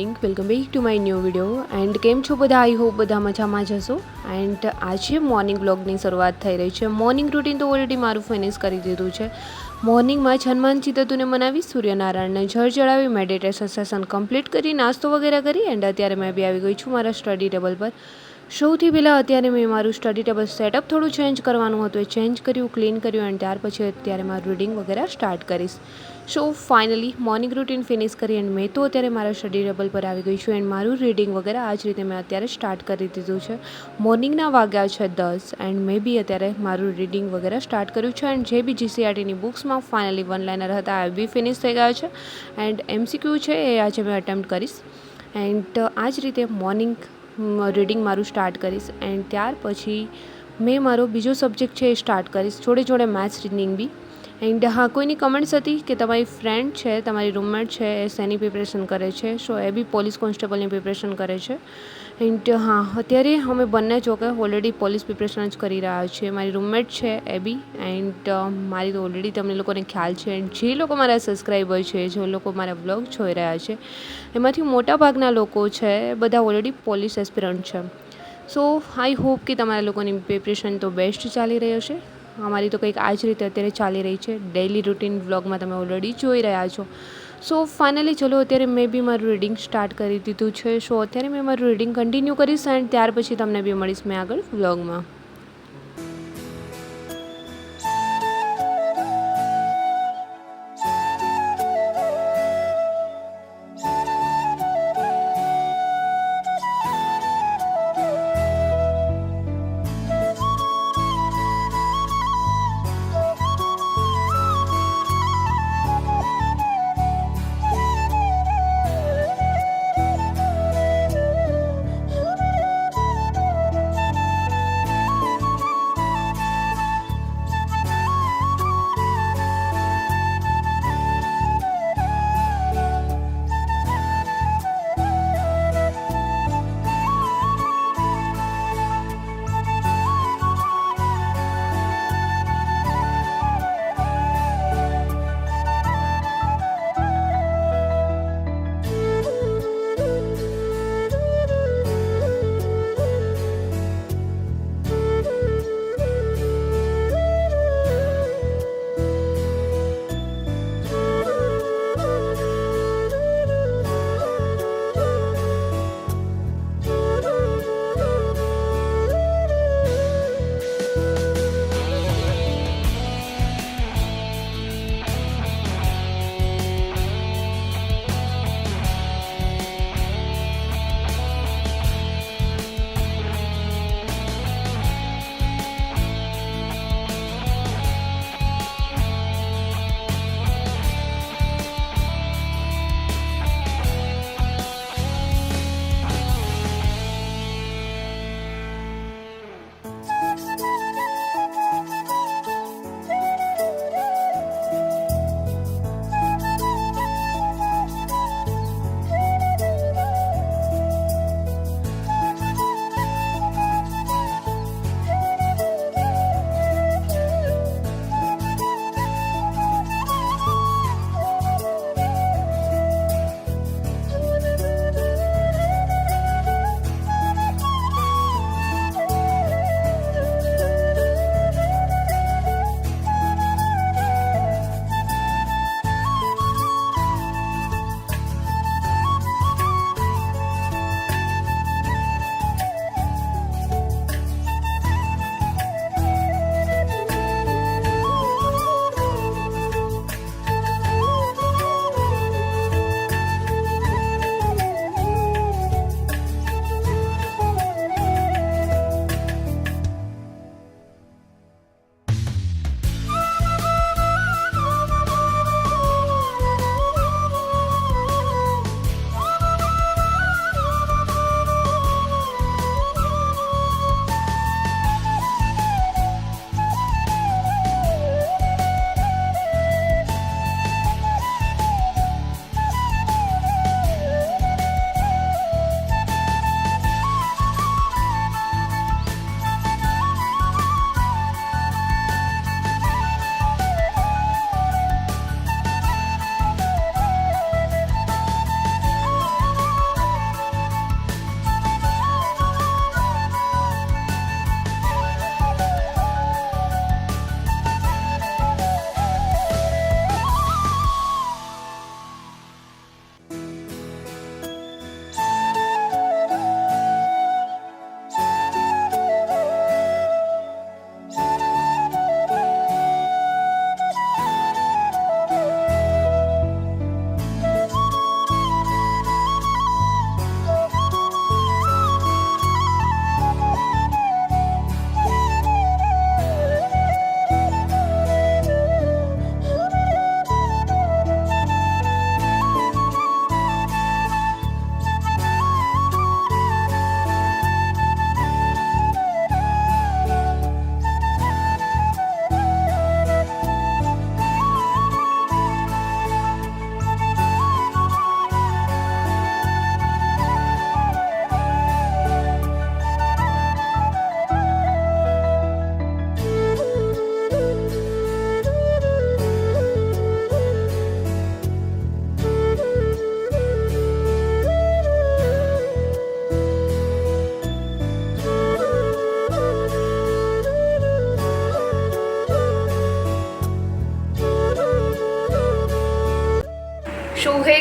Morning welcome back to my new video and કેમ છો બધા? આઈ હોપ બધા મજામાં જશો એન્ડ આજે મોર્નિંગ બ્લોગની શરૂઆત થઈ રહી છે. મોર્નિંગ રૂટીન તો ઓલરેડી મારું ફિનિશ કરી દીધું છે. મોર્નિંગમાં જ હનુમાન ચિત્તતુને મનાવી સૂર્યનારાયણને જળ ચડાવી મેડિટેશન સેશન કમ્પ્લીટ કરી, નાસ્તો વગેરે કરી. એન્ડ અત્યારે મેં બી આવી ગઈ છું મારા સ્ટડી ટેબલ પર. સૌથી પહેલાં અત્યારે મેં મારું સ્ટડી ટેબલ સેટઅપ થોડું ચેન્જ કરવાનું હતું. એ ચેન્જ કર્યું ક્લીન કર્યું એન્ડ ત્યાર પછી અત્યારે મારું રીડિંગ વગેરે સ્ટાર્ટ કરીશ. So finally morning routine finish કરી એન્ડ મેં તો અત્યારે મારા સ્ટડી ટેબલ પર આવી ગઈ છું. એન્ડ મારું રીડિંગ વગેરે આ જ રીતે મેં અત્યારે સ્ટાર્ટ કરી દીધું છે. મોર્નિંગના વાગ્યા છે દસ એન્ડ મેં બી અત્યારે મારું રીડિંગ વગેરે સ્ટાર્ટ કર્યું છે. એન્ડ જે બી જીસીઆરટીની બુક્સમાં ફાઇનલી વન લાઇનર હતા, એ બી ફિનિશ થઈ ગયા છે. એન્ડ એમસીક્યુ છે એ આજે મેં અટેમ્પ્ટ કરીશ. એન્ડ આ જ રીતે મોર્નિંગ રીડિંગ મારું સ્ટાર્ટ કરીશ. એન્ડ ત્યાર પછી મેં મારો બીજો સબ્જેક્ટ છે એ સ્ટાર્ટ કરીશ. જોડે જોડે મેથ્સ રીડિંગ બી. એન્ડ, હા, કોઈની કમેન્ટ્સ હતી કે તમારી ફ્રેન્ડ છે, તમારી રૂમમેટ છે, એ શેની પ્રિપરેશન કરે છે? સો એ બી પોલીસ કોન્સ્ટેબલની પ્રિપરેશન કરે છે. એન્ડ, હા, અત્યારે અમે બંને જોકે ઓલરેડી પોલીસ પ્રિપરેશન જ કરી રહ્યા છીએ. મારી રૂમમેટ છે, એ બી. એન્ડ, મારી તો ઓલરેડી તમને લોકોને ખ્યાલ છે. એન્ડ, જે લોકો મારા સબસ્ક્રાઈબર છે, જે લોકો મારા બ્લોગ જોઈ રહ્યા છે, એમાંથી મોટાભાગના લોકો છે બધા ઓલરેડી પોલીસ એસ્પિરન્ટ છે. સો આઈ હોપ કે તમારા લોકોની પ્રિપરેશન તો બેસ્ટ ચાલી રહ્યો હશે અમારી તો કંઈક આ જ રીતે અત્યારે ચાલી રહી છે. ડેઇલી રૂટીન વ્લોગમાં તમે ઓલરેડી જોઈ રહ્યા છો. સો ફાઇનલી ચલો, અત્યારે મેં બી મારું રીડિંગ સ્ટાર્ટ કરી દીધું છે. સો અત્યારે મેં મારું રીડિંગ કન્ટિન્યુ કરીશ એન્ડ ત્યાર પછી તમને બી મળીશ મેં આગળ વ્લોગમાં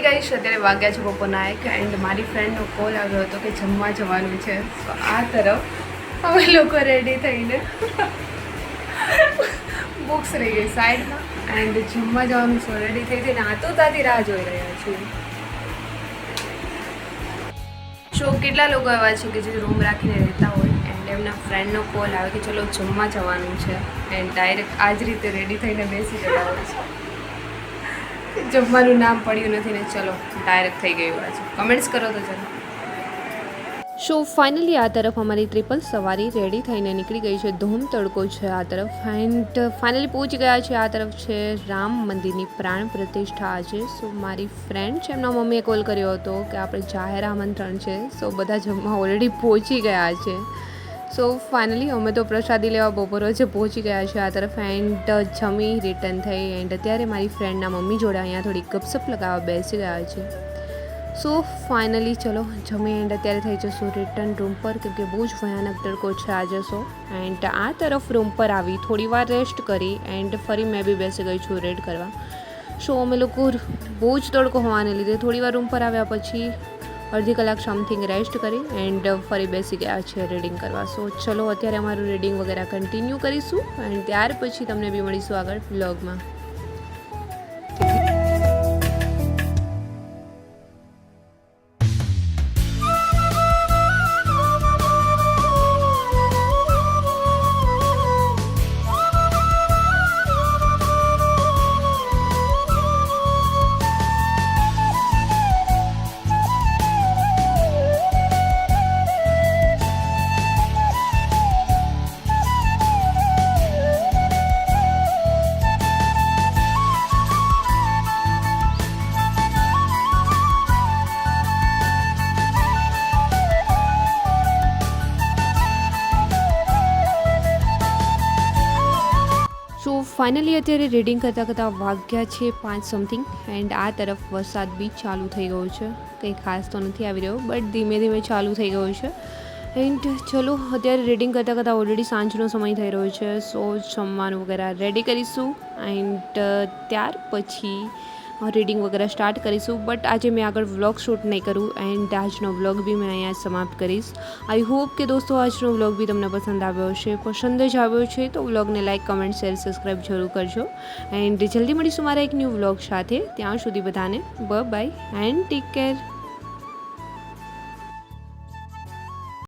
શો ગઈ છે અત્યારે વાગ્યા છે બપોરના એક એન્ડ મારી ફ્રેન્ડનો કોલ આવ્યો હતો કે જમવા જવાનું છે. તો આ તરફ અમે લોકો રેડી થઈને બુક્સ રહી ગઈ સાઈડમાં એન્ડ જમવા જવાનું છે રેડી થઈ થઈને આતુરતાથી રાહ જોઈ રહ્યા છીએ. શો કેટલા લોકો એવા છે કે જે રૂમ રાખીને રહેતા હોય એન્ડ એમના ફ્રેન્ડનો કોલ આવે કે ચલો જમવા જવાનું છે એન્ડ ડાયરેક્ટ આ જ રીતે રેડી થઈને બેસી જતા હોય છે. જમવાનું નામ પડ્યું નથી ને ચલો ડાયરેક્ટ થઈ ગયું આજે કમેન્ટ્સ કરો તો ચલો શો ફાઇનલી આ તરફ અમારી ટ્રિપલ સવારી રેડી થઈને નીકળી ગઈ છે. ધૂમ તડકો છે આ તરફ. એન્ડ ફાઇનલી પહોંચી ગયા છે આ તરફ છે રામ મંદિરની પ્રાણ પ્રતિષ્ઠા આજે. સો મારી ફ્રેન્ડ છે, એમના મમ્મીએ કોલ કર્યો હતો કે આપણે જાહેર આમંત્રણ છે. સો બધા જમવા ઓલરેડી પહોંચી ગયા છે. સો ફાઇનલી અમે તો પ્રસાદી લેવા બપોર વચ્ચે પહોંચી ગયા છે આ તરફ એન્ડ જમી રિટર્ન થઈ એન્ડ અત્યારે મારી ફ્રેન્ડના મમ્મી જોડે અહીંયા થોડી ગપસપ લગાવવા બેસી ગયા છે સો ફાઇનલી ચલો, જમી એન્ડ અત્યારે થઈ જશું રિટર્ન રૂમ પર કેમ કે બહુ જ ભયાનક તડકો છે આ જશો એન્ડ આ તરફ રૂમ પર આવી, થોડી વાર રેસ્ટ કરી એન્ડ ફરી મેં બી બેસી ગઈ છું રેડ કરવા. સો અમે લોકો બહુ જ તડકો હોવાને લીધે થોડી વાર રૂમ પર આવ્યા પછી અડધી કલાક સમથિંગ રેસ્ટ કરી એન્ડ ફરી બેસી ગયા છે રીડિંગ કરવા. સો ચલો, અત્યારે અમારું રીડિંગ વગેરે કન્ટિન્યુ કરીશું એન્ડ ત્યાર પછી તમને બી મળીશું આગળ બ્લોગમાં ફાઇનલી અત્યારે રીડિંગ કરતાં કરતાં વાગ્યા છે પાંચ સમથિંગ એન્ડ આ તરફ વરસાદ બી ચાલુ થઈ ગયો છે. કંઈ ખાસ તો નથી આવી રહ્યો બટ ધીમે ધીમે ચાલુ થઈ ગયો છે. એન્ડ ચલો, અત્યારે રીડિંગ કરતાં કરતાં ઓલરેડી સાંજનો સમય થઈ રહ્યો છે સો જમવાનું વગેરે રેડી કરીશું. એન્ડ ત્યાર પછી રીડિંગ વગેરે સ્ટાર્ટ કરીશું. બટ આજે મેં આગળ વ્લોગ શૂટ નહીં કરું એન્ડ આજનો વ્લોગ બી મેં અહીંયા સમાપ્ત કરીશ. આઈ હોપ કે દોસ્તો આજનો વ્લોગ બી તમને પસંદ આવ્યો હશે, પસંદ જ આવ્યો છે તો વ્લોગને લાઇક કમેન્ટ શેર સબસ્ક્રાઈબ જરૂર કરજો. એન્ડ જલ્દી મળીશું મારા એક ન્યૂ વ્લોગ સાથે. ત્યાં સુધી બધાને બ બાય એન્ડ ટેક કેર